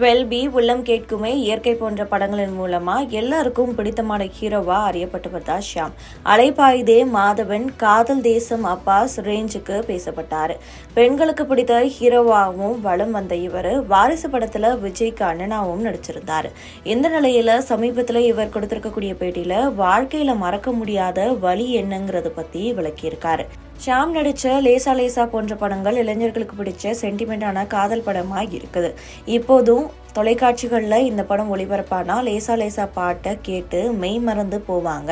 Twelve B உள்ளம் கேட்குமே இயற்கை போன்ற படங்களின் மூலமா எல்லாருக்கும் பிடித்தமான ஹீரோவா அறியப்பட்டவர் தான் ஷியாம். அலைபாயுதே மாதவன் காதல் தேசம் அப்பாஸ் ரேஞ்சுக்கு பேசப்பட்டார். பெண்களுக்கு பிடித்த ஹீரோவாகவும் வலம் வந்த இவர் வாரிசு படத்துல விஜய்க்கு அண்ணனாவும் நடிச்சிருந்தார். இந்த நிலையில சமீபத்துல இவர் கொடுத்திருக்கக்கூடிய பேட்டியில வாழ்க்கையில மறக்க முடியாத வழி என்னங்கிறத பத்தி விளக்கியிருக்காரு. ஷாம் நடித்த லேசா லேசா போன்ற படங்கள் இளைஞர்களுக்கு பிடிச்ச சென்டிமெண்டான காதல் படமாக இருக்குது. இப்போதும் தொலைக்காட்சிகளில் இந்த படம் ஒளிபரப்பானா லேசா லேசா பாட்டை கேட்டு மெய் மறந்து போவாங்க.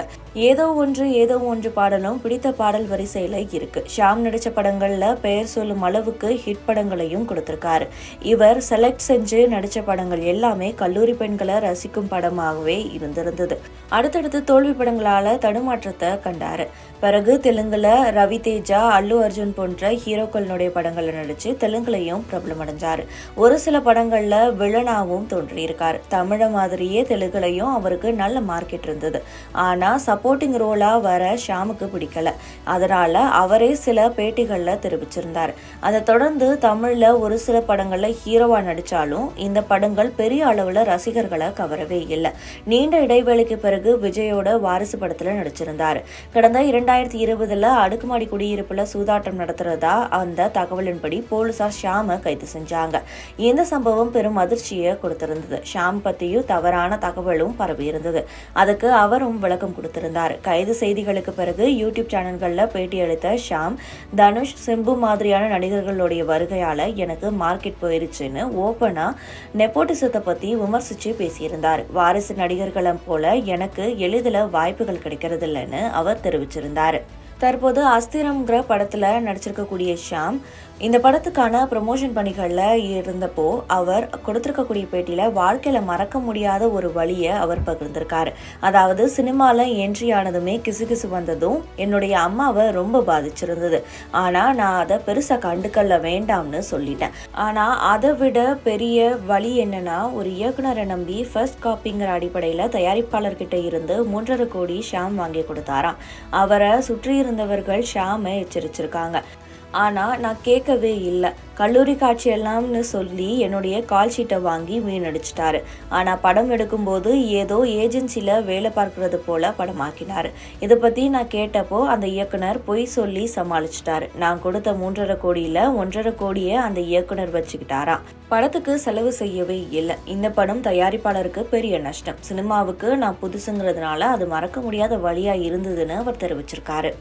ஏதோ ஒன்று ஏதோ ஒன்று பாடலும் பிடித்த பாடல் வரிசையில் இருக்கு. ஷாம் நடித்த படங்களில் பெயர் சொல்லும் அளவுக்கு ஹிட் படங்களையும் கொடுத்துருக்காரு. இவர் செலக்ட் செஞ்சு நடித்த படங்கள் எல்லாமே கல்லூரி பெண்களை ரசிக்கும் படமாகவே இருந்திருந்தது. அடுத்தடுத்து தோல்வி படங்களால் தடுமாற்றத்தை கண்டாரு. பிறகு தெலுங்குல ரவி தேஜ் அல்லு அர்ஜுன் போன்ற ஹீரோக்களினுடைய படங்களில் நடித்து தெலுங்குலையும் பிரபலமடைஞ்சாரு ஒரு சில படங்களில் வில்லனாகவும் தோன்றியிருக்கார். தமிழ மாதிரியே தெலுங்குலையும் அவருக்கு நல்ல மார்க்கெட் இருந்தது. ஆனால் சப்போர்ட்டிங் ரோலாக வர ஷாமுக்கு பிடிக்கல. அதனால அவரே சில பேட்டிகளில் தெரிவிச்சிருந்தார். அதை தொடர்ந்து தமிழில் ஒரு சில படங்களில் ஹீரோவாக நடித்தாலும் இந்த படங்கள் பெரிய அளவில் ரசிகர்களை கவரவே இல்லை. நீண்ட இடைவேளைக்கு பிறகு விஜயோட வாரிசு படத்தில் நடிச்சிருந்தார். கடந்த இரண்டாயிரத்தி இருபதில் அடுக்குமாடி குடியிருப்பில் சூதாட்டம் நடத்துறதா அந்த தகவலின்படி போலீசார் ஷாம கைது செஞ்சாங்க. இந்த சம்பவம் பெரும் அதிர்ச்சியை கொடுத்திருந்தது. ஷாம் பற்றியும் தவறான தகவலும் பரவி இருந்தது அதுக்கு அவரும் விளக்கம் கொடுத்திருந்தார். கைது செய்திகளுக்கு பிறகு யூடியூப் சேனல்களில் பேட்டியளித்த ஷாம் தனுஷ் சிம்பு மாதிரியான நடிகர்களுடைய வருகையால் எனக்கு மார்க்கெட் போயிருச்சுன்னு ஓப்பனாக நெப்போட்டிசத்தை பற்றி விமர்சித்து பேசியிருந்தார். வாரிசு நடிகர்களை போல எனக்கு எளிதில் வாய்ப்புகள் கிடைக்கிறது இல்லைன்னு அவர் தெரிவிச்சிருந்தார். தற்போது அஸ்திரம்ங்கிற படத்துல நடிச்சிருக்கக்கூடிய ஷாம் இந்த படத்துக்கான ப்ரமோஷன் பணிகளில் இருந்தப்போ அவர் கொடுத்துருக்கக்கூடிய பேட்டியில் வாழ்க்கையில் மறக்க முடியாத ஒரு வழியை அவர் பகிர்ந்திருக்காரு. அதாவது சினிமாவில் என்ட்ரி ஆனதுமே கிசுகிசு வந்ததும் என்னுடைய அம்மாவை ரொம்ப பாதிச்சிருந்தது. ஆனால் நான் அதை பெருசாக கண்டுக்கல்ல வேண்டாம்னு சொல்லிட்டேன். ஆனால் அதை விட பெரிய வழி என்னன்னா ஒரு இயக்குனரை நம்பி ஃபர்ஸ்ட் காப்பிங்கிற அடிப்படையில் தயாரிப்பாளர்கிட்ட இருந்து மூன்றரை கோடி ஷாம் வாங்கி கொடுத்தாராம். அவரை சுற்றி இருந்தவர்கள் ஷாமை எச்சரிச்சிருக்காங்க. ஆனால் நான் கேட்கவே இல்லை. கல்லூரி காட்சி எல்லாம்னு சொல்லி என்னுடைய கால் ஷீட்டை வாங்கி வீணடிச்சிட்டாரு. ஆனால் படம் எடுக்கும்போது ஏதோ ஏஜென்சியில் வேலை பார்க்கறது போல படமாக்கினார் இதை பற்றி நான் கேட்டப்போ அந்த இயக்குனர் பொய் சொல்லி சமாளிச்சிட்டாரு. நான் கொடுத்த மூன்றரை கோடியில் ஒன்றரை கோடியை அந்த இயக்குனர் வச்சுக்கிட்டாராம் படத்துக்கு செலவு செய்யவே இல்லை. இந்த படம் தயாரிப்பாளருக்கு பெரிய நஷ்டம். சினிமாவுக்கு நான் புதுசுங்கிறதுனால அது மறக்க முடியாத வழியாக இருந்ததுன்னு அவர் தெரிவிச்சிருக்காரு.